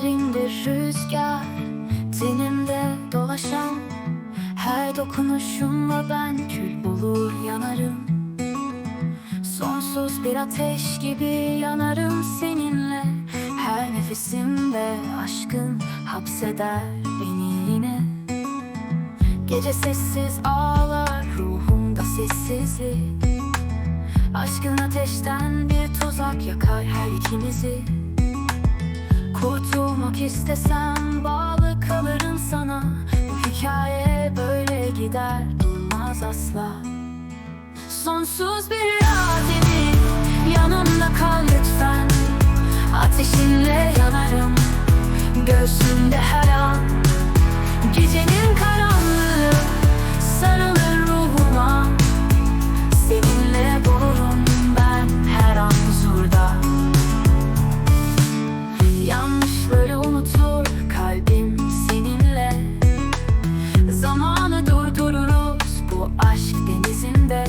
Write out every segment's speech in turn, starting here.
ellerimde rüzgar Tenimde dolaşan Her dokunuşumla ben kül olur yanarım. Sonsuz bir ateş gibi yanarım seninle. Her nefesimde aşkın hapseder beni yine. Gece sessiz ağlar ruhumda sessizlik. Aşkın ateşten bir tuzak yakar her ikimizi Kurtulmak istesem bağlı kalırım sana. Bu hikaye böyle gider durmaz asla. Sonsuz bir aşk denizinde.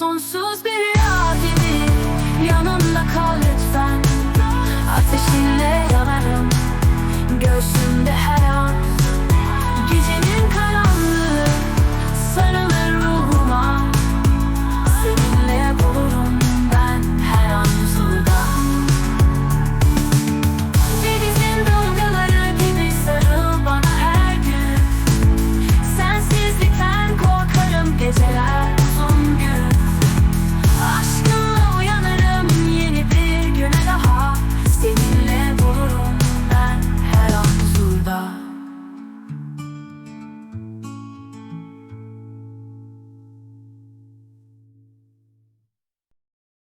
sonsuz bir